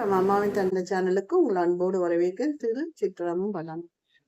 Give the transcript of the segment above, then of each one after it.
நம்ம அம்மாவின் தந்தை சேனலுக்கு உங்கள் அன்போடு வரவேற்க திரு. சித்திரம்பலம்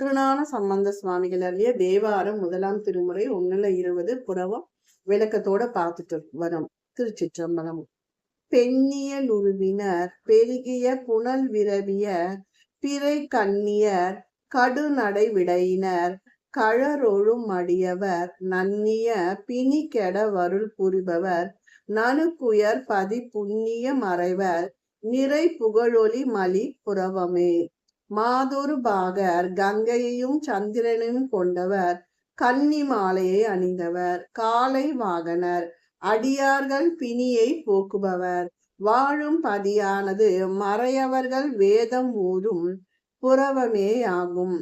திருநான சம்பந்த சுவாமிகள் அறிய தேவாரம் முதலாம் திருமுறை ஒன்னுல இருபது புறவம் விளக்கத்தோட பார்த்துட்டு வரோம். திருச்சிற்றம்பலம் பெண்ணியல் உருவினர் பெருகிய புனல் விரவிய பிறை கண்ணியர் கடுநடை விடையினர் கழறொழும் அடியவர் நன்னிய பிணி கெட வருள் புரிபவர் நனுக்குயர் பதி புண்ணிய மறைவர் நிறை புகழொளி மலி புறவமே மாதொரு பாகர் கங்கையையும் சந்திரனையும் கொண்டவர் கன்னி மாலையை அணிந்தவர் காலை வாகனர் அடியார்கள் பிணியை போக்குபவர். வாழும் பதியானது மறையவர்கள் வேதம் ஊதும் புறவமேயாகும்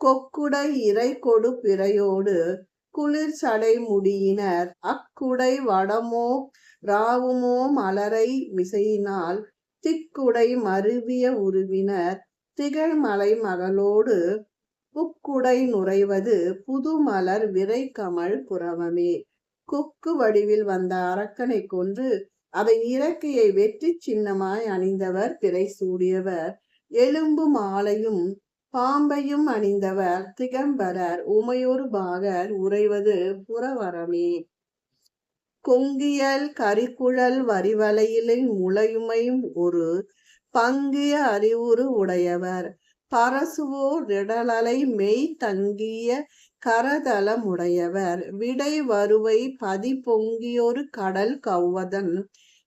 கொக்குடை இறை கொடு பிறையோடு குளிர் சடை முடியினர். அக்குடை வடமோ ராவுமோ மலரை மிசையினால் திக்குடை மருவிய உருவினர் திகழ்மலை மகளோடு புக்குடை நுரைவது புதுமலர் விரை கமழ் புறவமே கொக்கு வடிவில் வந்த அரக்கனை கொன்று அதை இறக்கையை வெற்றி சின்னமாய் அணிந்தவர் பிறை சூடியவர். எலும்பு மாலையும் பாம்பையும் அணிந்தவர் திகம்பரர். உமையொரு பாகர் உறைவது புறவரமே கொங்கியல் கரிக்குழல் வரிவலையிலின் முளையுமையும் ஒரு பங்கிய அறிவுறு உடையவர். பரசுவோர் ரிடலலை மெய் தங்கிய கரதளமுடையவர் விடை வருவை பதி பொங்கியொரு கடல் கௌவதன்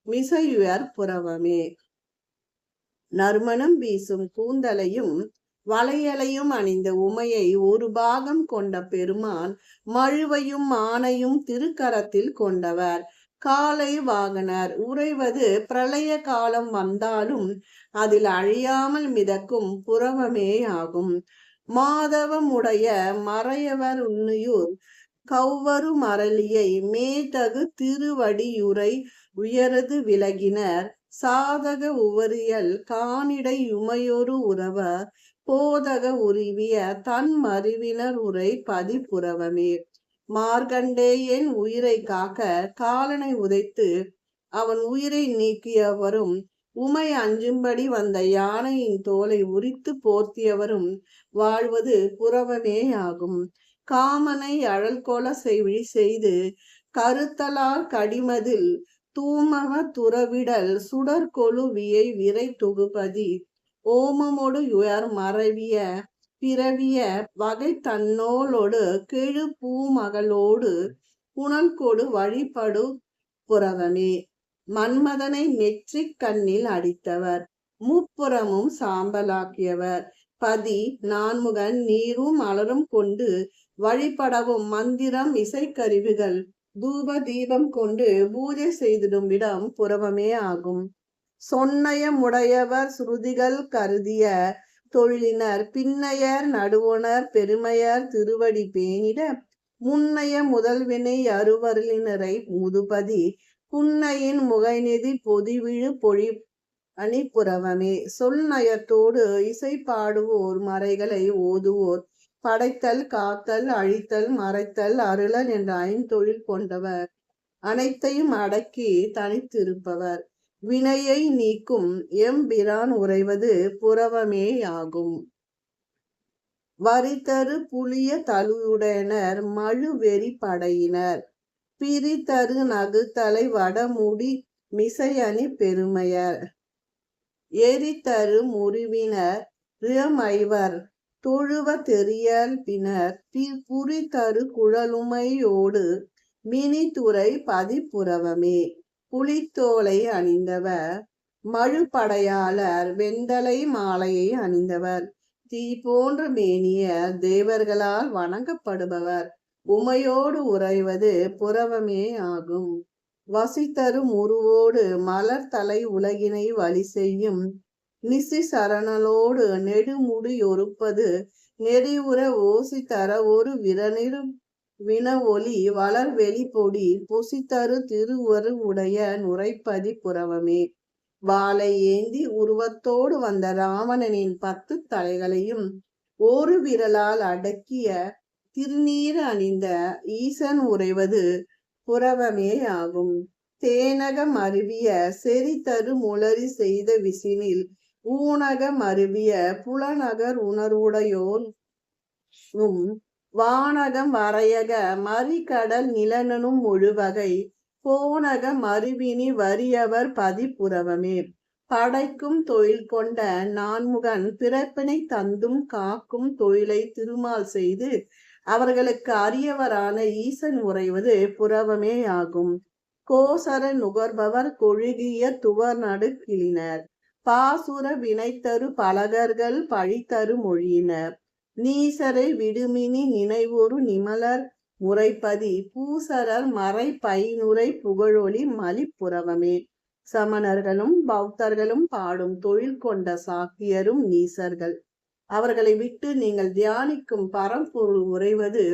மிசையுயர் புறவமே நறுமணம் வீசும் கூந்தலையும் வளையலையும் அணிந்த உமையை ஒரு பாகம் கொண்ட பெருமான் மழுவையும் ஆணையும் திருக்கரத்தில் கொண்டவர். காலை வாகனர். உறைவது பிரளய காலம் வந்தாலும் அதில் அழியாமல் மிதக்கும் புறவமேயாகும் மாதவமுடைய மறையவர் உண்ணுயூர் கௌவரு மரளியை மேதகு திருவடியுரை உயரது விலகினர். சாதக உவரியல் காணிடை உமையொரு உறவ போதக உருவிய தன் மறிவினர் உரை பதிப்புறவமே மார்கண்டேயன் உயிரை காக்க காலனை உதைத்து அவன் உயிரை நீக்கியவரும் உமை அஞ்சும்படி வந்த யானையின் தோலை உரித்து போர்த்தியவரும் வாழ்வது புறவமே ஆகும். காமனை அழல் கொல செய்வி செய்து கருத்தலால் கடிமதில் தூமக துறவிடல் சுடற்கொழு வியை விரை தொகுபதி. ஓமமோடு உயர் மறைவிய பிறவிய வகை தன்னோளோடு கெழு பூமகளோடு புனல் கொடு வழிபடு புறவமே மன்மதனை நெற்றிக் கண்ணில் அடித்தவர் முப்புறமும் சாம்பலாக்கியவர். பதி நான்முகன் நீரும் மலரும் கொண்டு வழிபடவும் மந்திரம் இசைக்கருவிகள் தூப தீபம் கொண்டு பூஜை செய்திடும் இடம் புறவமே ஆகும். சொன்னயமுடையவர் சுருதிகள் கருதிய தொழிலினர் பின்னையர் நடுவுணர் பெருமையர் திருவடி பேணிட முன்னைய முதல்வினை அருவருளினரை முதுபதி புன்னையின் முகைநிதி பொதிவிழு பொழி அணிப்புறவமே சொல் நயத்தோடு இசை பாடுவோர் மறைகளை ஓதுவோர் படைத்தல் காத்தல் அழித்தல் மறைத்தல் அருளல் என்ற ஐந்தொழில் கொண்டவர் அனைத்தையும் அடக்கி தனித்திருப்பவர். வினையை நீக்கும் எம்பிரான் உறைவது புறவமேயாகும் வரித்தரு புளிய தழுவுடையனர் மழு வெறி படையினர். பிரித்தரு நகுத்தலை வடமுடி மிசையணி பெருமையர். எரித்தரு முறிவினர் ரியமைவர் தொழுவ தெரியல் பின்னர் புரித்தரு குழலுமையோடு மினித்துறை பதிப்புறவமே புலித்தோலை அணிந்தவர் மழுபடையாளர் வெந்தலை மாலையை அணிந்தவர். தீ போன்ற மேனிய தேவர்களால் வணங்கப்படுபவர். உமையோடு உறைவது புறவமே ஆகும். வசித்தரும் உருவோடு மலர் தலை உலகினை வழி செய்யும். நிசி சரணலோடு நெடுமுடி ஒருப்பது நெறிவுற ஓசி தர ஒரு விரனிடும். வின ஒளி வளர் வெளிப்பொடி பொசித்தரு திருவரு உடைய நுரைப்பதி புறவமே வாளை ஏந்தி உருவத்தோடு வந்த ராவணனின் பத்து தலைகளையும் ஒரு விரலால் அடக்கிய திருநீர் அணிந்த ஈசன் உறைவது புறவமே ஆகும். தேனகம் அருவிய செறிதரு முளரி செய்த விசினில் ஊனகம் அருவிய புலநகர் உணர்வுடையோல் உம் வானகம் வரையக மறிகடல் நிலனனும் முழுவகை போனக மறுவினி வறியவர் பதிப்புறவமே. படைக்கும் தொழில் கொண்ட நான்முகன் பிறப்பினை தந்தும் காக்கும் தொழிலை திருமால் செய்து அவர்களுக்கு அரியவரான ஈசன் உறைவது புறவமே ஆகும். கோசர நுகர்பவர் கொழுகிய துவர் நடு கிளினர் பாசுர வினைத்தரு பலகர்கள் பழித்தரு மொழியினர். நீசரை விடுமினி நினைவோரு நிமலர் முறைப்பதி பூசரர் மறை பைனுரை புகழொளி மலிப்புறவமே சமணர்களும் பௌத்தர்களும் பாடும் தொழில் கொண்ட சாக்கியரும் நீசர்கள். அவர்களை விட்டு நீங்கள் தியானிக்கும் பரம்பொருள் உறைவது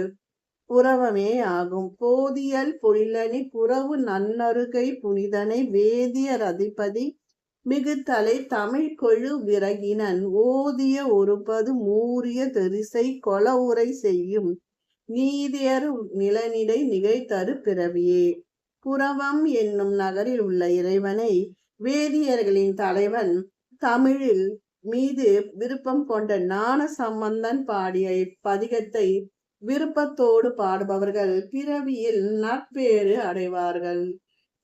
புறவமே ஆகும். போதியல் பொழிலனி புறவு நன்னருகை புனிதனை வேதியர் அதிபதி மிகுத்தலை தமிழ் கொழு விறகினன். ஓதிய ஒருபது மூரிய தெரிசை கொல உரை செய்யும். நீதியர் நிலநிலை நிகழ்த்தரு பிறவியே. புறவம் என்னும் நகரில் உள்ள இறைவனை வேதியர்களின் தலைவன் தமிழில் மீது விருப்பம் கொண்ட ஞான சம்பந்தன் பாடிய இப்பதிகத்தை விருப்பத்தோடு பாடுபவர்கள் பிறவியில் நட்பேறு அடைவார்கள்.